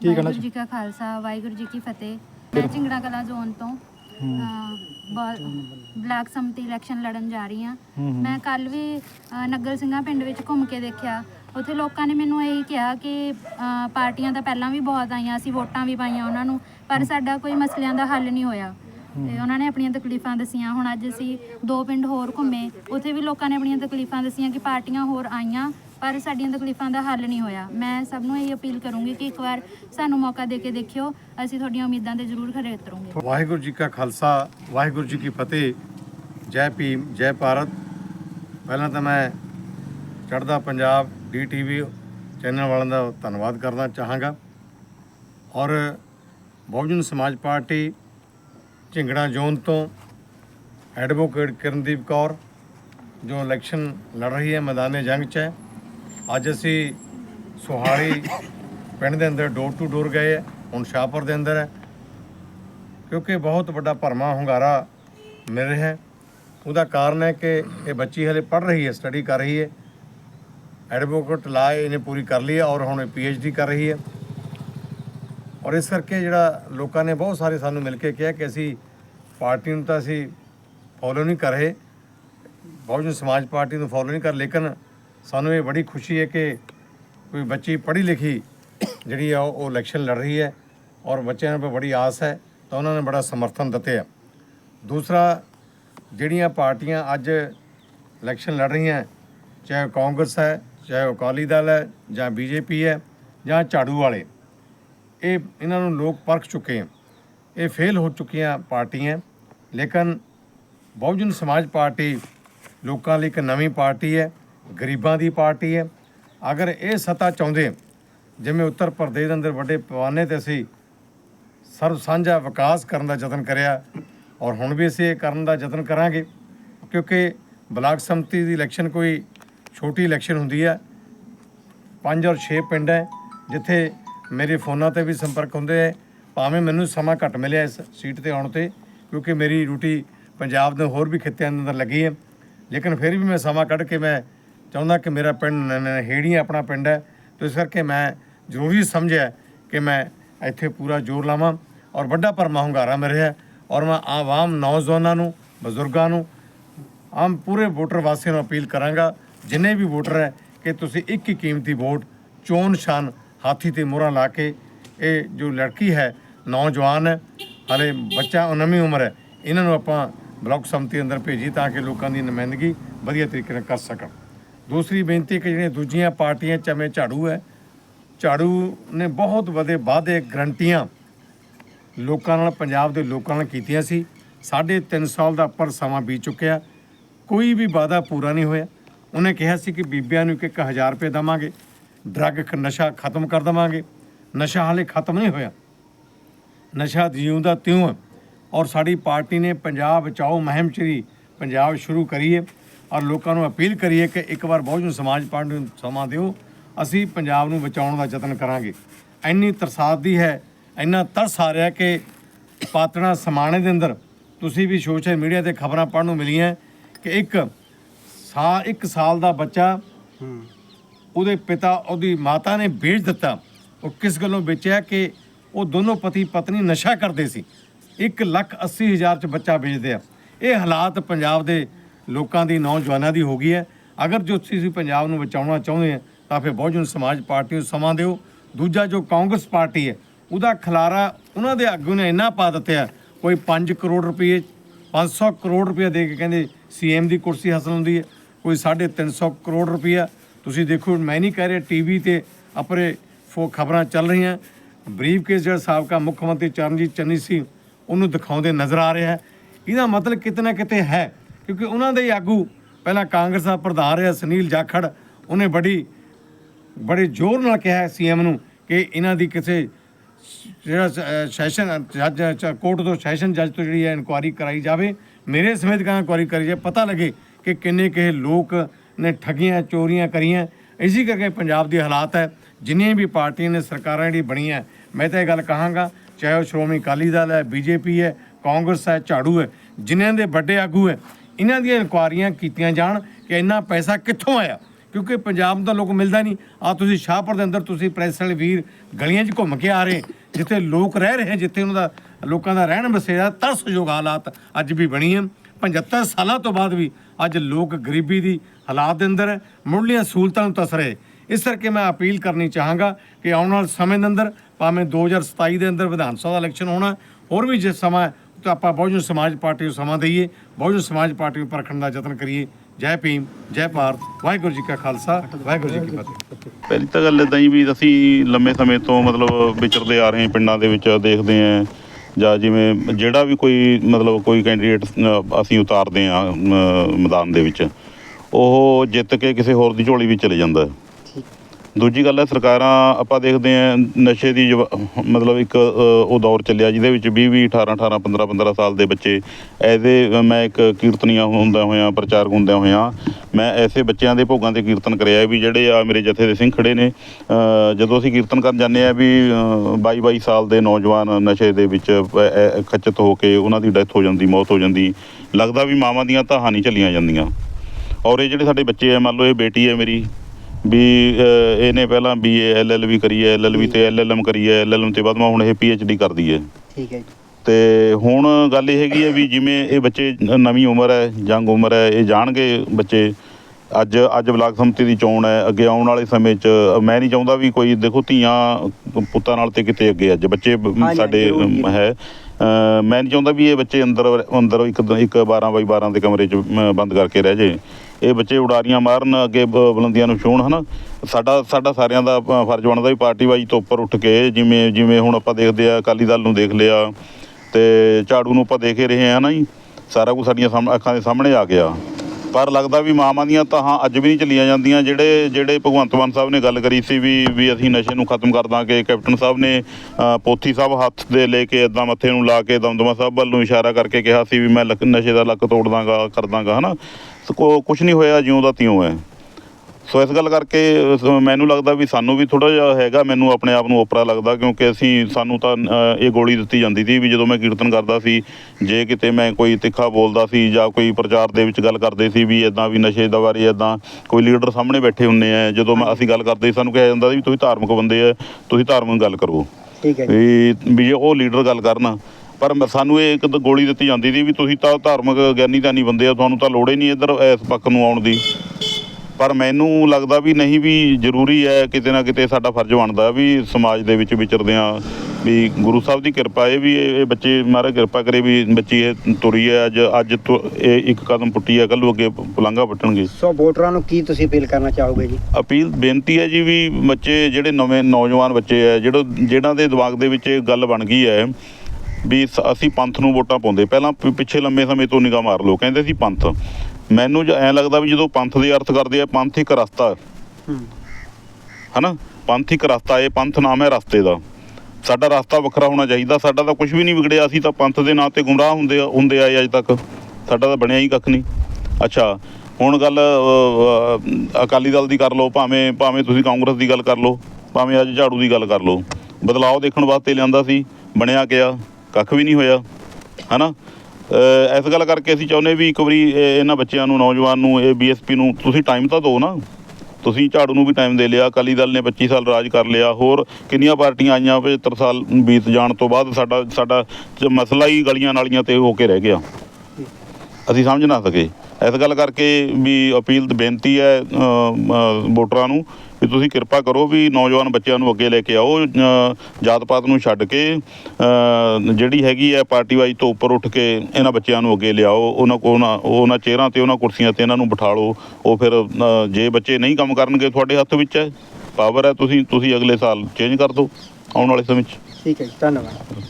ਕੀ ਕਹਿਣਾ ਵਾਹਿਗੁਰੂ ਜੀ ਕਾ ਖਾਲਸਾ ਵਾਹਿਗੁਰੂ ਜੀ ਕੀ ਫਤਿਹ। ਮੈਂ ਝਿੰਗੜਾ ਕਲਾ ਜ਼ੋਨ ਤੋਂ ਬਲਾਕ ਸੰਮਤੀ ਇਲੈਕਸ਼ਨ ਲੜਨ ਜਾ ਰਹੀ ਹਾਂ। ਮੈਂ ਕੱਲ ਵੀ ਨਗਰ ਸਿੰਘਾਂ ਪਿੰਡ ਵਿੱਚ ਘੁੰਮ ਕੇ ਦੇਖਿਆ। ਉੱਥੇ ਲੋਕਾਂ ਨੇ ਮੈਨੂੰ ਇਹੀ ਕਿਹਾ ਕਿ ਪਾਰਟੀਆਂ ਤਾਂ ਪਹਿਲਾਂ ਵੀ ਬਹੁਤ ਆਈਆਂ ਅਸੀਂ ਵੋਟਾਂ ਵੀ ਪਾਈਆਂ ਉਹਨਾਂ ਨੂੰ ਪਰ ਸਾਡਾ ਕੋਈ ਮਸਲਿਆਂ ਦਾ ਹੱਲ ਨਹੀਂ ਹੋਇਆ। ਤੇ ਉਹਨਾਂ ਨੇ ਆਪਣੀਆਂ ਤਕਲੀਫਾਂ ਦੱਸੀਆਂ। ਹੁਣ ਅੱਜ ਅਸੀਂ ਦੋ ਪਿੰਡ ਹੋਰ ਘੁੰਮੇ। ਉੱਥੇ ਵੀ ਲੋਕਾਂ ਨੇ ਆਪਣੀਆਂ ਤਕਲੀਫਾਂ ਦੱਸੀਆਂ ਕਿ ਪਾਰਟੀਆਂ ਹੋਰ ਆਈਆਂ। ਪਰ ਸਾਡੀਆਂ ਤਕਲੀਫਾਂ ਦਾ ਹੱਲ ਨਹੀਂ ਹੋਇਆ। ਮੈਂ ਸਭ ਨੂੰ ਇਹ ਅਪੀਲ ਕਰੂੰਗੀ ਕਿ ਇੱਕ ਵਾਰ ਸਾਨੂੰ ਮੌਕਾ ਦੇ ਕੇ ਦੇਖਿਓ, ਅਸੀਂ ਤੁਹਾਡੀਆਂ ਉਮੀਦਾਂ ਤੇ ਜ਼ਰੂਰ ਖਰੇ ਉਤਰਾਂਗੇ। ਵਾਹਿਗੁਰੂ ਜੀ ਕਾ ਖਾਲਸਾ, ਵਾਹਿਗੁਰੂ ਜੀ ਕੀ ਫਤਿਹ। ਜੈ ਭੀਮ, ਜੈ ਭਾਰਤ। ਪਹਿਲਾਂ ਤਾਂ ਮੈਂ ਚੜ੍ਹਦਾ ਪੰਜਾਬ ਡੀਟੀਵੀ ਚੈਨਲ ਵਾਲਿਆਂ ਦਾ ਧੰਨਵਾਦ ਕਰਨਾ ਚਾਹਾਂਗਾ। ਔਰ ਬਹੁਜਨ ਸਮਾਜ ਪਾਰਟੀ ਝਿੰਗੜਾ ਜ਼ੋਨ ਤੋਂ ਐਡਵੋਕੇਟ ਕਿਰਨਦੀਪ ਕੌਰ, ਜੋ ਇਲੈਕਸ਼ਨ ਲੜ ਰਹੀ ਹੈ, ਮੈਦਾਨੇ ਜੰਗ 'ਚ ਹੈ। ਅੱਜ ਅਸੀਂ ਸੁਹਾੜੀ ਪਿੰਡ ਦੇ ਅੰਦਰ ਡੋਰ ਟੂ ਡੋਰ ਗਏ ਹੈ, ਹੁਣ ਸ਼ਾਹਪੁਰ ਦੇ ਅੰਦਰ ਹੈ। ਕਿਉਂਕਿ ਬਹੁਤ ਵੱਡਾ ਭਰਮਾ ਹੁੰਗਾਰਾ ਮਿਲ ਰਿਹਾ ਹੈ। ਉਹਦਾ ਕਾਰਨ ਹੈ ਕਿ ਇਹ ਬੱਚੀ ਹਲੇ ਪੜ੍ਹ ਰਹੀ ਹੈ ਸਟੱਡੀ ਕਰ ਰਹੀ ਹੈ। ਐਡਵੋਕੇਟ ਲਾਏ ਇਹਨੇ ਪੂਰੀ ਕਰ ਲਈ ਹੈ ਔਰ ਹੁਣ ਡੀ ਕਰ ਰਹੀ ਹੈ। ਔਰ ਇਸ ਕਰਕੇ ਜਿਹੜਾ ਲੋਕਾਂ ਨੇ ਬਹੁਤ ਸਾਰੇ ਸਾਨੂੰ ਮਿਲ ਕੇ ਕਿਹਾ ਕਿ ਅਸੀਂ ਪਾਰਟੀ ਨੂੰ ਤਾਂ ਅਸੀਂ ਫੋਲੋ ਨਹੀਂ ਕਰ ਰਹੇ। ਬਹੁਜਨ ਸਮਾਜ ਪਾਰਟੀ ਨੂੰ ਫੋਲੋ ਨਹੀਂ ਕਰ, ਲੇਕਿਨ ਸਾਨੂੰ ਇਹ ਬੜੀ ਖੁਸ਼ੀ ਹੈ ਕਿ ਕੋਈ ਬੱਚੀ ਪੜ੍ਹੀ ਲਿਖੀ ਜਿਹੜੀ ਆ ਉਹ ਉਹ ਇਲੈਕਸ਼ਨ ਲੜ ਰਹੀ ਹੈ ਔਰ ਬੱਚਿਆਂ ਨੂੰ ਬੜੀ ਆਸ ਹੈ ਤਾਂ ਉਹਨਾਂ ਨੇ ਬੜਾ ਸਮਰਥਨ ਦਿੱਤੇ ਆ। ਦੂਸਰਾ, ਜਿਹੜੀਆਂ ਪਾਰਟੀਆਂ ਅੱਜ ਇਲੈਕਸ਼ਨ ਲੜ ਰਹੀਆਂ, ਚਾਹੇ ਉਹ ਕਾਂਗਰਸ ਹੈ, ਚਾਹੇ ਉਹ ਅਕਾਲੀ ਦਲ ਹੈ, ਜਾਂ ਬੀਜੇਪੀ ਹੈ, ਜਾਂ ਝਾੜੂ ਵਾਲੇ, ਇਹ ਇਹਨਾਂ ਨੂੰ ਲੋਕ ਪਰਖ ਚੁੱਕੇ ਹੈ ਇਹ ਫੇਲ ਹੋ ਚੁੱਕੀਆਂ ਪਾਰਟੀਆਂ, ਲੇਕਿਨ ਬਹੁਜਨ ਸਮਾਜ ਪਾਰਟੀ ਲੋਕਾਂ ਲਈ ਇੱਕ ਨਵੀਂ ਪਾਰਟੀ ਹੈ। ਗਰੀਬਾਂ ਦੀ ਪਾਰਟੀ ਹੈ। ਅਗਰ ਇਹ ਸੱਤਾ ਚਾਹੁੰਦੇ, ਜਿਵੇਂ ਉੱਤਰ ਪ੍ਰਦੇਸ਼ ਦੇ ਅੰਦਰ ਵੱਡੇ ਪੈਮਾਨੇ ਤੇ ਅਸੀਂ ਸਰਬ ਸਾਂਝਾ ਵਿਕਾਸ ਕਰਨ ਦਾ ਯਤਨ ਕਰਿਆ, ਔਰ ਹੁਣ ਵੀ ਅਸੀਂ ਇਹ ਕਰਨ ਦਾ ਯਤਨ ਕਰਾਂਗੇ, ਕਿਉਂਕਿ ਬਲਾਕ ਸੰਮਤੀ ਦੀ ਇਲੈਕਸ਼ਨ ਕੋਈ ਛੋਟੀ ਇਲੈਕਸ਼ਨ ਹੁੰਦੀ ਹੈ। ਪੰਜ ਔਰ 6 ਪਿੰਡ ਹੈ, ਜਿੱਥੇ ਮੇਰੇ ਫੋਨਾਂ ਤੇ ਵੀ ਸੰਪਰਕ ਹੁੰਦੇ ਹੈ। ਭਾਵੇਂ ਮੈਨੂੰ ਸਮਾਂ ਘੱਟ ਮਿਲਿਆ ਇਸ ਸੀਟ ਤੇ ਆਉਣ ਤੇ, ਕਿਉਂਕਿ ਮੇਰੀ ਡਿਊਟੀ ਪੰਜਾਬ ਦੇ ਹੋਰ ਵੀ ਖਿੱਤਿਆਂ ਦੇ ਅੰਦਰ ਲੱਗੀ ਹੈ। ਲੇਕਿਨ ਫਿਰ ਵੀ ਮੈਂ ਸਮਾਂ ਕੱਢ ਕੇ ਮੈਂ ਚਾਹੁੰਦਾ ਕਿ ਮੇਰਾ ਪਿੰਡ ਨਹੇੜੀ ਆਪਣਾ ਪਿੰਡ ਹੈ। ਤੇ ਇਸ ਕਰਕੇ ਮੈਂ ਜ਼ਰੂਰੀ ਸਮਝਿਆ ਕਿ ਮੈਂ ਇੱਥੇ ਪੂਰਾ ਜ਼ੋਰ ਲਾਵਾਂ ਔਰ ਵੱਡਾ ਭਰਮਾ ਹੁੰਗਾਰਾ ਮਿਲ ਹੈ ਔਰ ਮੈਂ ਆਵਾਮ ਨੌਜਵਾਨਾਂ ਨੂੰ, ਬਜ਼ੁਰਗਾਂ ਨੂੰ, ਆਮ ਪੂਰੇ ਵੋਟਰ ਵਾਸੀਆਂ ਨੂੰ ਅਪੀਲ ਕਰਾਂਗਾ, ਜਿੰਨੇ ਵੀ ਵੋਟਰ ਹੈ, ਕਿ ਤੁਸੀਂ ਇੱਕ ਹੀ ਕੀਮਤੀ ਵੋਟ ਚੋਣ ਸ਼ਾਨ ਹਾਥੀ ਤੇ ਮੋਹਰਾਂ ਲਾ ਕੇ ਇਹ ਜੋ ਲੜਕੀ ਹੈ, ਨੌਜਵਾਨ ਹੈ, ਹਲੇ ਬੱਚਾ ਉਹ ਨਵੀਂ ਉਮਰ ਹੈ, ਇਹਨਾਂ ਨੂੰ ਆਪਾਂ ਬਲਾਕ ਸਮਤੀ ਅੰਦਰ ਭੇਜੀ ਤਾਂ ਕਿ ਲੋਕਾਂ ਦੀ ਨੁਮਾਇੰਦਗੀ ਵਧੀਆ ਤਰੀਕੇ ਨਾਲ ਕਰ ਸਕਣ। ਦੂਸਰੀ ਬੇਨਤੀ ਕਿ ਜਿਹੜੀਆਂ ਦੂਜੀਆਂ ਪਾਰਟੀਆਂ ਚਵੇਂ ਝਾੜੂ ਹੈ, ਝਾੜੂ ਨੇ ਬਹੁਤ ਵਧੇ ਵਾਅਦੇ ਗਰੰਟੀਆਂ ਲੋਕਾਂ ਨਾਲ, ਪੰਜਾਬ ਦੇ ਲੋਕਾਂ ਨਾਲ ਕੀਤੀਆਂ ਸੀ। ਸਾਢੇ ਤਿੰਨ ਸਾਲ ਦਾ ਪਰ ਸਮਾਂ ਬੀਤ ਚੁੱਕਿਆ। ਕੋਈ ਵੀ ਵਾਅਦਾ ਪੂਰਾ ਨਹੀਂ ਹੋਇਆ। ਉਹਨੇ ਕਿਹਾ ਸੀ ਕਿ ਬੀਬੀਆਂ ਨੂੰ ਇੱਕ 1000 ਰੁਪਏ ਦੇਵਾਂਗੇ। ਡਰੱਗ ਨਸ਼ਾ ਖਤਮ ਕਰ ਦੇਵਾਂਗੇ। ਨਸ਼ਾ ਹਾਲੇ ਖਤਮ ਨਹੀਂ ਹੋਇਆ। ਨਸ਼ਾ ਜਿਉਂਦਾ ਤਿਉਂ ਹੈ। ਔਰ ਸਾਡੀ ਪਾਰਟੀ ਨੇ ਪੰਜਾਬ ਬਚਾਓ ਮੁਹਿੰਮ ਸ਼੍ਰੀ ਪੰਜਾਬ ਸ਼ੁਰੂ ਕਰੀ ਹੈ। ਔਰ ਲੋਕਾਂ ਨੂੰ ਅਪੀਲ ਕਰੀਏ ਕਿ ਇੱਕ ਵਾਰ ਬਹੁਜਨ ਸਮਾਜ ਪਾਰਟੀ ਨੂੰ ਸਮਾਂ ਦਿਓ। ਅਸੀਂ ਪੰਜਾਬ ਨੂੰ ਬਚਾਉਣ ਦਾ ਯਤਨ ਕਰਾਂਗੇ। ਇੰਨੀ ਤਰਸਾਦੀ ਹੈ, ਇੰਨਾ ਤਰਸ ਆ ਰਿਹਾ ਕਿ ਪਾਤਣਾ ਸਮਾਣੇ ਦੇ ਅੰਦਰ ਤੁਸੀਂ ਵੀ ਸੋਸ਼ਲ ਮੀਡੀਆ ਤੇ ਖਬਰਾਂ ਪੜ੍ਹਨ ਨੂੰ ਮਿਲੀਆਂ ਕਿ ਇੱਕ ਸਾ, ਇੱਕ ਸਾਲ ਦਾ ਬੱਚਾ ਉਹਦੇ ਪਿਤਾ, ਉਹਦੀ ਮਾਤਾ ਨੇ ਵੇਚ ਦਿੱਤਾ। ਉਹ ਕਿਸ ਗੱਲੋਂ ਵੇਚਿਆ ਕਿ ਉਹ ਦੋਨੋਂ ਪਤੀ ਪਤਨੀ ਨਸ਼ਾ ਕਰਦੇ ਸੀ। 1 ਲੱਖ 80 ਹਜ਼ਾਰ ਚ ਬੱਚਾ ਵੇਚਦੇ ਆ। ਇਹ ਹਾਲਾਤ ਪੰਜਾਬ ਦੇ ਲੋਕਾਂ ਦੀ, ਨੌਜਵਾਨਾਂ ਦੀ ਹੋ ਗਈ ਹੈ। ਅਗਰ ਜੋ ਤੁਸੀਂ ਪੰਜਾਬ ਨੂੰ ਬਚਾਉਣਾ ਚਾਹੁੰਦੇ ਆ ਤਾਂ ਫਿਰ ਬਹੁਜਨ ਸਮਾਜ ਪਾਰਟੀ ਨੂੰ ਸਮਾਂ ਦਿਓ। ਦੂਜਾ ਜੋ ਕਾਂਗਰਸ ਪਾਰਟੀ ਹੈ, ਉਹਦਾ ਖਲਾਰਾ ਉਹਨਾਂ ਦੇ ਆਗੂ ਨੇ ਇੰਨਾ ਪਾ ਦਿੱਤਾ ਕੋਈ 5 ਕਰੋੜ ਰੁਪਏ 500 ਕਰੋੜ ਰੁਪਏ ਦੇ ਕੇ ਕਹਿੰਦੇ ਸੀਐਮ ਦੀ ਕੁਰਸੀ ਹਾਸਲ ਹੁੰਦੀ ਹੈ, ਕੋਈ 350 ਕਰੋੜ ਰੁਪਇਆ ਤੁਸੀਂ ਦੇਖੋ, ਮੈਂ ਨਹੀਂ ਕਹਿ ਰਿਹਾ ਟੀਵੀ ਤੇ ਆਪਣੇ ਫੋ ਖਬਰਾਂ ਚੱਲ ਰਹੀਆਂ। ਬਰੀਫ ਕੇਸ ਜਿਹੜਾ ਸਾਬਕਾ ਮੁੱਖ ਮੰਤਰੀ ਚਰਨਜੀਤ ਚੰਨੀ ਸੀ, ਉਹਨੂੰ ਦਿਖਾਉਂਦੇ ਨਜ਼ਰ ਆ ਰਿਹਾ ਹੈ। ਇਹਦਾ ਮਤਲਬ ਕਿਤੇ ਨਾ ਕਿਤੇ ਹੈ ਕਿਉਂਕਿ ਉਹਨਾਂ ਦੇ ਆਗੂ, ਪਹਿਲਾਂ ਕਾਂਗਰਸ ਦਾ ਪ੍ਰਧਾਨ ਰਿਹਾ ਸੁਨੀਲ ਜਾਖੜ, ਉਹਨੇ ਬੜੀ, ਬੜੇ ਜ਼ੋਰ ਨਾਲ ਕਿਹਾ ਸੀਐਮ ਨੂੰ ਕਿ ਇਹਨਾਂ ਦੀ ਕਿਸੇ ਜਿਹੜਾ ਸ- ਸੈਸ਼ਨ, ਜੱਜ ਕੋਰਟ ਤੋਂ ਸੈਸ਼ਨ ਜੱਜ ਤੋਂ ਜਿਹੜੀ ਹੈ ਇਨਕੁਆਰੀ ਕਰਾਈ ਜਾਵੇ, ਮੇਰੇ ਸਮੇਤ ਕਹਾਂ ਇਨਕੁਆਰੀ ਕਰੀ ਜਾਵੇ ਪਤਾ ਲੱਗੇ ਕਿ ਕਿੰਨੇ ਕਿਹ ਲੋਕ ਨੇ ਠੱਗੀਆਂ, ਚੋਰੀਆਂ ਕਰੀਆਂ। ਇਸੇ ਕਰਕੇ ਪੰਜਾਬ ਦੀ ਹਾਲਾਤ ਹੈ, ਜਿੰਨੀਆਂ ਵੀ ਪਾਰਟੀਆਂ ਨੇ ਸਰਕਾਰਾਂ ਜਿਹੜੀ ਬਣੀਆਂ, ਮੈਂ ਤਾਂ ਇਹ ਗੱਲ ਕਹਾਂਗਾ, ਚਾਹੇ ਉਹ ਸ਼੍ਰੋਮਣੀ ਅਕਾਲੀ ਦਲ ਹੈ, ਬੀਜੇਪੀ ਹੈ, ਕਾਂਗਰਸ ਹੈ, ਝਾੜੂ ਹੈ ਜਿਨ੍ਹਾਂ ਦੇ ਵੱਡੇ ਆਗੂ ਹੈ ਇਹਨਾਂ ਦੀਆਂ ਇਨਕੁਆਰੀਆਂ ਕੀਤੀਆਂ ਜਾਣ ਕਿ ਇੰਨਾ ਪੈਸਾ ਕਿੱਥੋਂ ਆਇਆ? ਕਿਉਂਕਿ ਪੰਜਾਬ ਦਾ ਲੋਕ ਮਿਲਦਾ ਨਹੀਂ। ਆ ਤੁਸੀਂ ਸ਼ਾਹਪੁਰ ਦੇ ਅੰਦਰ ਤੁਸੀਂ ਪ੍ਰੈਸ ਵਾਲੇ ਵੀਰ ਗਲੀਆਂ 'ਚ ਘੁੰਮ ਕੇ ਆ ਰਹੇ। ਜਿੱਥੇ ਲੋਕ ਰਹਿ ਰਹੇ, ਜਿੱਥੇ ਉਹਨਾਂ ਦਾ ਲੋਕਾਂ ਦਾ ਰਹਿਣ ਬਸੇਰਾ ਤਰਸਯੋਗ ਹਾਲਾਤ ਅੱਜ ਵੀ ਬਣੀ ਹੈ 75 ਸਾਲਾਂ ਤੋਂ ਬਾਅਦ ਵੀ ਅੱਜ ਲੋਕ ਗਰੀਬੀ ਦੀ ਹਾਲਾਤ ਦੇ ਅੰਦਰ ਮੁੱਢਲੀਆਂ ਸਹੂਲਤਾਂ ਨੂੰ ਤਸ ਰਹੇ। ਇਸ ਕਰਕੇ ਮੈਂ ਅਪੀਲ ਕਰਨੀ ਚਾਹਾਂਗਾ ਕਿ ਆਉਣ ਵਾਲੇ ਸਮੇਂ ਦੇ ਅੰਦਰ, ਭਾਵੇਂ 2027 ਦੇ ਅੰਦਰ ਵਿਧਾਨ ਸਭਾ ਦਾ ਇਲੈਕਸ਼ਨ ਹੋਣਾ, ਹੋਰ ਵੀ ਜੇ ਸਮਾਂ ਤਾਂ ਆਪਾਂ ਬਹੁਜਨ ਸਮਾਜ ਪਾਰਟੀ ਨੂੰ ਸਮਾਂ ਦਈਏ ਬਹੁਜਨ ਸਮਾਜ ਪਾਰਟੀ ਨੂੰ ਪਰਖਣ ਦਾ ਯਤਨ ਕਰੀਏ। ਜੈ ਭੀਮ, ਜੈ ਭਾਰਤ, ਵਾਹਿਗੁਰੂ ਜੀ ਕਾ ਖਾਲਸਾ, ਵਾਹਿਗੁਰੂ ਜੀ ਕੀ ਫਤਿਹ। ਪਹਿਲੀ ਤਾਂ ਗੱਲ ਇਦਾਂ ਹੀ ਵੀ ਅਸੀਂ ਲੰਮੇ ਸਮੇਂ ਤੋਂ ਮਤਲਬ ਵਿਚਰਦੇ ਆ ਰਹੇ ਹਾਂ, ਪਿੰਡਾਂ ਦੇ ਵਿੱਚ ਦੇਖਦੇ ਆਂ ਜਾਂ ਜਿਵੇਂ ਜਿਹੜਾ ਵੀ ਕੋਈ ਮਤਲਬ ਕੋਈ ਕੈਂਡੀਡੇਟ ਅਸੀਂ ਉਤਾਰਦੇ ਆ ਮੈਦਾਨ ਦੇ ਵਿੱਚ, ਉਹ ਜਿੱਤ ਕੇ ਕਿਸੇ ਹੋਰ ਦੀ ਝੋਲੀ ਵਿੱਚ ਚਲੇ ਜਾਂਦਾ ਹੈ। ਦੂਜੀ ਗੱਲ ਹੈ, ਸਰਕਾਰਾਂ ਆਪਾਂ ਦੇਖਦੇ ਆਂ ਨਸ਼ੇ ਦੀ ਜਵਾ- ਮਤਲਬ ਇੱਕ ਉਹ ਦੌਰ ਚੱਲਿਆ ਜਿਹਦੇ ਵਿੱਚ 20 20 18 18 15 15 ਸਾਲ ਦੇ ਬੱਚੇ ਐਸੇ ਮੈਂ ਇੱਕ ਕੀਰਤਨੀਆ ਹੁੰਦਾ ਹੋਇਆ, ਪ੍ਰਚਾਰਕ ਹੁੰਦਿਆਂ ਹੋਇਆ, ਮੈਂ ਐਸੇ ਬੱਚਿਆਂ ਦੇ ਭੋਗਾਂ ਤੇ ਕੀਰਤਨ ਕਰਿਆ ਵੀ ਜਿਹੜੇ ਆ ਮੇਰੇ ਜਥੇ ਦੇ ਸਿੰਘ ਖੜੇ ਨੇ ਜਦੋਂ ਅਸੀਂ ਕੀਰਤਨ ਕਰਨ ਜਾਂਦੇ ਆ ਵੀ 22 22 ਸਾਲ ਦੇ ਨੌਜਵਾਨ ਨਸ਼ੇ ਦੇ ਵਿੱਚ ਖੱਚਤ ਹੋ ਕੇ ਉਹਨਾਂ ਦੀ ਡੈਥ ਹੋ ਜਾਂਦੀ, ਮੌਤ ਹੋ ਜਾਂਦੀ, ਲੱਗਦਾ ਵੀ ਮਾਵਾਂ ਦੀਆਂ ਤਾਂ ਹਾਨੀ ਚੱਲੀਆਂ ਜਾਂਦੀਆਂ। ਔਰ ਇਹ ਜਿਹੜੇ ਸਾਡੇ ਬੱਚੇ ਆ, ਮੰਨ ਲਓ ਇਹ ਬੇਟੀ ਹੈ ਮੇਰੀ ਵੀ ਇਹਨੇ ਪਹਿਲਾਂ ਬੀਏ ਐਲਐਲਬੀ ਕਰੀ ਹੈ ਐਲਐਲਬੀ ਤੇ ਐਲਐਲਐਮ ਕਰੀ ਹੈ ਐਲਐਲਐਮ ਤੇ ਬਾਅਦ ਮੈਂ ਹੁਣ ਇਹ ਪੀਐਚਡੀ ਕਰਦੀ ਹੈ। ਠੀਕ ਹੈ ਜੀ। ਤੇ ਹੁਣ ਗੱਲ ਇਹ ਹੈਗੀ ਹੈ ਵੀ ਜਿਵੇਂ ਇਹ ਬੱਚੇ ਨਵੀਂ ਉਮਰ ਹੈ ਜੰਗ ਉਮਰ ਹੈ ਇਹ ਜਾਣਗੇ ਬੱਚੇ। ਅੱਜ ਅੱਜ ਬਲਾਕ ਸੰਮਤੀ ਦੀ ਚੋਣ ਹੈ ਅੱਗੇ ਆਉਣ ਵਾਲੇ ਸਮੇਂ 'ਚ ਮੈਂ ਨਹੀਂ ਚਾਹੁੰਦਾ ਵੀ ਕੋਈ ਦੇਖੋ ਧੀਆਂ ਪੁੱਤਾਂ ਨਾਲ ਤੇ ਕਿਤੇ ਅੱਗੇ ਅੱਜ। ਬੱਚੇ ਸਾਡੇ ਹੈ। ਮੈਂ ਨਹੀਂ ਚਾਹੁੰਦਾ ਵੀ ਇਹ ਬੱਚੇ ਅੰਦਰ ਅੰਦਰ ਇੱਕ ਇੱਕ 12 ਬਾਈ 12 ਦੇ ਕਮਰੇ 'ਚ ਬੰਦ ਕਰਕੇ ਰਹਿ ਜੇ। ਇਹ ਬੱਚੇ ਉਡਾਰੀਆਂ ਮਾਰਨ, ਅੱਗੇ ਬ- ਬੁਲੰਦੀਆਂ ਨੂੰ ਛੂਹਣ, ਹਨਾ? ਸਾਡਾ ਸਾਡਾ ਸਾਰਿਆਂ ਦਾ ਫਰਜ਼ ਬਣਦਾ ਵੀ ਪਾਰਟੀ ਵਾਈ ਤੋਂ ਉੱਪਰ ਉੱਠ ਕੇ ਜਿਵੇਂ ਜਿਵੇਂ ਹੁਣ ਆਪਾਂ ਦੇਖਦੇ ਆ, ਅਕਾਲੀ ਦਲ ਨੂੰ ਦੇਖ ਲਿਆ, ਤੇ ਝਾੜੂ ਨੂੰ ਆਪਾਂ ਦੇਖ ਹੀ ਰਹੇ ਆ ਨਾ ਜੀ? ਸਾਰਾ ਕੁਝ ਸਾਡੀਆਂ ਸਾਹਮ- ਅੱਖਾਂ ਦੇ ਸਾਹਮਣੇ ਆ ਗਿਆ। ਪਰ ਲੱਗਦਾ ਵੀ ਮਾਵਾਂ ਦੀਆਂ ਤਾਂ ਅੱਜ ਵੀ ਨਹੀਂ ਚੱਲੀਆਂ ਜਾਂਦੀਆਂ, ਜਿਹੜੇ ਜਿਹੜੇ ਭਗਵੰਤ ਮਾਨ ਸਾਹਿਬ ਨੇ ਗੱਲ ਕਰੀ ਸੀ ਵੀ ਵੀ ਅਸੀਂ ਨਸ਼ੇ ਨੂੰ ਖਤਮ ਕਰ ਦਾਂਗੇ। ਕੈਪਟਨ ਸਾਹਿਬ ਨੇ ਪੋਥੀ ਸਾਹਿਬ ਹੱਥ ਦੇ ਲੈ ਕੇ ਇਦਾਂ ਮੱਥੇ ਨੂੰ ਲਾ ਕੇ ਦਮਦਮਾ ਸਾਹਿਬ ਵੱਲ ਨੂੰ ਇਸ਼ਾਰਾ ਕਰਕੇ ਕਿਹਾ ਸੀ ਵੀ ਮੈਂ ਲੱਕ- ਨਸ਼ੇ ਦਾ ਲੱਕ ਤੋੜ ਦਾਂਗਾ, ਕਰ ਦਾਂਗਾ, ਹਨਾ? ਸੋ ਕੁਝ ਨਹੀਂ ਹੋਇਆ ਜਿਉਂ ਦਾ ਤਿਉਂ ਹੈ। ਸੋ ਇਸ ਗੱਲ ਕਰਕੇ ਮੈਨੂੰ ਲੱਗਦਾ ਵੀ ਸਾਨੂੰ ਵੀ ਥੋੜਾ ਜਿਹਾ ਹੈਗਾ ਮੈਨੂੰ ਆਪਣੇ ਆਪ ਨੂੰ ਓਪਰਾ ਲੱਗਦਾ ਕਿਉਂਕਿ ਅਸੀਂ ਸਾਨੂੰ ਤਾਂ ਇਹ ਗੋਲੀ ਦਿੱਤੀ ਜਾਂਦੀ ਸੀ ਵੀ ਜਦੋਂ ਮੈਂ ਕੀਰਤਨ ਕਰਦਾ ਸੀ ਜੇ ਕਿਤੇ ਮੈਂ ਕੋਈ ਤਿੱਖਾ ਬੋਲਦਾ ਸੀ ਜਾਂ ਕੋਈ ਪ੍ਰਚਾਰ ਦੇ ਵਿੱਚ ਗੱਲ ਕਰਦੇ ਸੀ ਵੀ ਇਦਾਂ ਵੀ ਨਸ਼ੇ ਦਾ ਬਾਰੇ ਇਦਾਂ ਕੋਈ ਲੀਡਰ ਸਾਹਮਣੇ ਬੈਠੇ ਹੁੰਨੇ ਆ ਜਦੋਂ ਮੈਂ ਅਸੀਂ ਗੱਲ ਕਰਦੇ ਸੀ ਸਾਨੂੰ ਕਿਹਾ ਜਾਂਦਾ ਵੀ ਤੁਸੀਂ ਧਾਰਮਿਕ ਬੰਦੇ ਆ ਤੁਸੀਂ ਧਾਰਮਿਕ ਗੱਲ ਕਰੋ। ਠੀਕ ਹੈ ਜੀ। ਵੀ ਉਹ ਲੀਡਰ ਗੱਲ ਕਰਨ ਪਰ ਸਾਨੂੰ ਇਹ ਇੱਕ ਗੋਲੀ ਦਿੱਤੀ ਜਾਂਦੀ ਸੀ ਵੀ ਤੁਸੀਂ ਤਾਂ ਧਾਰਮਿਕ ਗਿਆਨੀ ਤਾਂ ਨਹੀਂ ਬੰਦੇ ਆ ਤੁਹਾਨੂੰ ਤਾਂ ਲੋੜ ਹੀ ਨਹੀਂ ਇੱਧਰ ਇਸ ਪੱਖ ਨੂੰ ਆਉਣ ਦੀ। ਪਰ ਮੈਨੂੰ ਲੱਗਦਾ ਵੀ ਨਹੀਂ ਵੀ ਜ਼ਰੂਰੀ ਹੈ ਕਿਤੇ ਨਾ ਕਿਤੇ ਸਾਡਾ ਫਰਜ਼ ਬਣਦਾ ਵੀ ਸਮਾਜ ਦੇ ਵਿੱਚ ਵਿਚਰਦੇ ਆ ਵੀ ਗੁਰੂ ਸਾਹਿਬ ਦੀ ਕਿਰਪਾ ਇਹ ਵੀ ਇਹ ਬੱਚੇ ਮਹਾਰਾਜ ਕਿਰਪਾ ਕਰੇ ਵੀ ਬੱਚੀ ਇਹ ਤੁਰੀ ਹੈ ਅੱਜ ਅੱਜ ਤੋਂ ਇਹ ਇੱਕ ਕਦਮ ਪੁੱਟੀ ਹੈ ਕੱਲ੍ਹ ਨੂੰ ਅੱਗੇ ਪਲੰਘਾ ਪੱਟਣਗੇ। ਸੋ ਵੋਟਰਾਂ ਨੂੰ ਕੀ ਤੁਸੀਂ ਅਪੀਲ ਕਰਨਾ ਚਾਹੋਗੇ ਜੀ? ਅਪੀਲ ਬੇਨਤੀ ਹੈ ਜੀ ਵੀ ਬੱਚੇ ਜਿਹੜੇ ਨਵੇਂ ਨੌਜਵਾਨ ਬੱਚੇ ਹੈ ਜਿਹੜੇ ਜਿਹਨਾਂ ਦੇ ਦਿਮਾਗ ਦੇ ਵਿੱਚ ਇਹ ਗੱਲ ਬਣ ਗਈ ਹੈ ਵੀ ਅਸੀਂ ਪੰਥ ਨੂੰ ਵੋਟਾਂ ਪਾਉਂਦੇ। ਪਹਿਲਾਂ ਪਿੱਛੇ ਲੰਮੇ ਸਮੇਂ ਤੋਂ ਨਿਗਾਹ ਮਾਰ ਲਓ ਕਹਿੰਦੇ ਸੀ ਪੰਥ। ਮੈਨੂੰ ਜ- ਐਂ ਲੱਗਦਾ ਵੀ ਜਦੋਂ ਪੰਥ ਦੇ ਅਰਥ ਕਰਦੇ ਆ ਪੰਥ ਇੱਕ ਰਸਤਾ ਹੂੰ। ਹਨਾ? ਪੰਥ ਇੱਕ ਰਸਤਾ ਇਹ ਪੰਥ ਨਾਮ ਹੈ ਰਸਤੇ ਦਾ। ਸਾਡਾ ਰਸਤਾ ਵੱਖਰਾ ਹੋਣਾ ਚਾਹੀਦਾ। ਸਾਡਾ ਤਾਂ ਕੁਝ ਵੀ ਨਹੀਂ ਵਿਗੜਿਆ ਅਸੀਂ ਤਾਂ ਪੰਥ ਦੇ ਨਾਂ ਤੇ ਗੁੰਮਰਾਹ ਹੁੰਦੇ ਹੁੰਦੇ ਆਏ ਅਜੇ ਤੱਕ। ਸਾਡਾ ਤਾਂ ਬਣਿਆ ਹੀ ਕੱਖ ਨਹੀਂ। ਅੱਛਾ ਹੁਣ ਗੱਲ ਅਕਾਲੀ ਦਲ ਦੀ ਕਰ ਲਓ ਭਾਵੇਂ ਭਾਵੇਂ ਤੁਸੀਂ ਕਾਂਗਰਸ ਦੀ ਗੱਲ ਕਰ ਲਓ ਭਾਵੇਂ ਅੱਜ ਝਾੜੂ ਦੀ ਗੱਲ ਕਰ ਲਓ। ਬਦਲਾਅ ਦੇਖਣ ਵਾਸਤੇ ਲਿਆਂਦਾ ਸੀ ਬਣਿਆ ਗਿਆ ਕੱਖ ਵੀ ਨਹੀਂ ਹੋਇਆ। ਹਨਾ? ਇਸ ਗੱਲ ਕਰਕੇ ਅਸੀਂ ਚਾਹੁੰਦੇ ਵੀ ਇੱਕ ਵਾਰੀ ਇਹ- ਇਹਨਾਂ ਬੱਚਿਆਂ ਨੂੰ, ਨੌਜਵਾਨ ਨੂੰ, ਇਹ ਬੀਐਸਪੀ ਨੂੰ ਤੁਸੀਂ ਟਾਈਮ ਤਾਂ ਦਿਓ ਨਾ। ਤੁਸੀਂ ਝਾੜੂ ਨੂੰ ਵੀ ਟਾਈਮ ਦੇ ਲਿਆ, ਅਕਾਲੀ ਦਲ ਨੇ 25 ਸਾਲ ਰਾਜ ਕਰ ਲਿਆ, ਹੋਰ ਕਿੰਨੀਆਂ ਪਾਰਟੀਆਂ ਆਈਆਂ 75 ਸਾਲ ਬੀਤ ਜਾਣ ਤੋਂ ਬਾਅਦ ਸਾਡਾ ਸਾਡਾ ਮਸਲਾ ਹੀ ਗਲੀਆਂ ਨਾਲੀਆਂ ਤੇ ਹੋ ਕੇ ਰਹਿ ਗਿਆ। ਅਸੀਂ ਸਮਝ ਨਾ ਸਕੇ। ਇਸ ਗੱਲ ਕਰਕੇ ਵੀ ਅਪੀਲ ਤੇ ਬੇਨਤੀ ਹੈ ਵੋਟਰਾਂ ਨੂੰ ਵੀ ਤੁਸੀਂ ਕਿਰਪਾ ਕਰੋ ਵੀ ਨੌਜਵਾਨ ਬੱਚਿਆਂ ਨੂੰ ਅੱਗੇ ਲੈ ਕੇ ਆਓ ਜਾਤ ਪਾਤ ਨੂੰ ਛੱਡ ਕੇ ਜਿਹੜੀ ਹੈਗੀ ਹੈ ਪਾਰਟੀ ਵਾਈਜ਼ ਤੋਂ ਉੱਪਰ ਉੱਠ ਕੇ ਇਹਨਾਂ ਬੱਚਿਆਂ ਨੂੰ ਅੱਗੇ ਲਿਆਓ, ਉਹਨਾਂ ਕੋ ਉਹਨਾਂ ਉਹਨਾਂ ਚਿਹਰਿਆਂ ਤੇ, ਉਹਨਾਂ ਕੁਰਸੀਆਂ ਤੇ ਇਹਨਾਂ ਨੂੰ ਬਿਠਾ ਲਓ। ਉਹ ਫਿਰ ਜੇ ਬੱਚੇ ਨਹੀਂ ਕੰਮ ਕਰਨਗੇ ਤੁਹਾਡੇ ਹੱਥ ਵਿੱਚ ਹੈ ਪਾਵਰ ਹੈ, ਤੁਸੀਂ ਤੁਸੀਂ ਅਗਲੇ ਸਾਲ ਚੇਂਜ ਕਰ ਦਿਓ ਆਉਣ ਵਾਲੇ ਸਮੇਂ 'ਚ। ਠੀਕ ਹੈ ਧੰਨਵਾਦ।